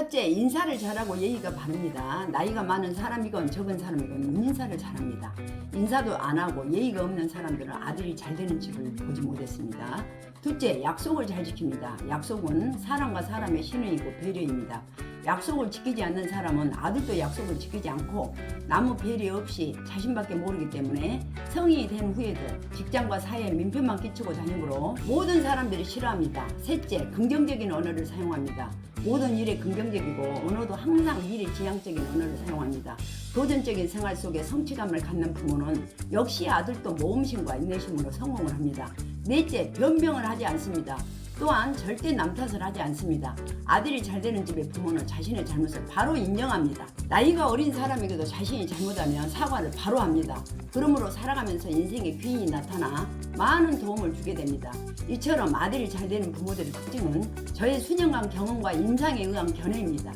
첫째, 인사를 잘하고 예의가 바릅니다. 나이가 많은 사람이건 적은 사람이건 인사를 잘합니다. 인사도 안 하고 예의가 없는 사람들은 아들이 잘 되는 집을 보지 못했습니다. 둘째, 약속을 잘 지킵니다. 약속은 사람과 사람의 신의이고 배려입니다. 약속을 지키지 않는 사람은 아들도 약속을 지키지 않고 남의 배려 없이 자신밖에 모르기 때문에 성인이 된 후에도 직장과 사회에 민폐만 끼치고 다니므로 모든 사람들이 싫어합니다. 셋째, 긍정적인 언어를 사용합니다. 모든 일에 긍정적이고 언어도 항상 미래지향적인 언어를 사용합니다. 도전적인 생활 속에 성취감을 갖는 부모는 역시 아들도 모험심과 인내심으로 성공을 합니다. 넷째, 변명을 하지 않습니다. 또한 절대 남 탓을 하지 않습니다. 아들이 잘 되는 집의 부모는 자신의 잘못을 바로 인정합니다. 나이가 어린 사람에게도 자신이 잘못하면 사과를 바로 합니다. 그러므로 살아가면서 인생의 귀인이 나타나 많은 도움을 주게 됩니다. 이처럼 아들이 잘 되는 부모들의 특징은 저의 수년간 경험과 임상에 의한 견해입니다.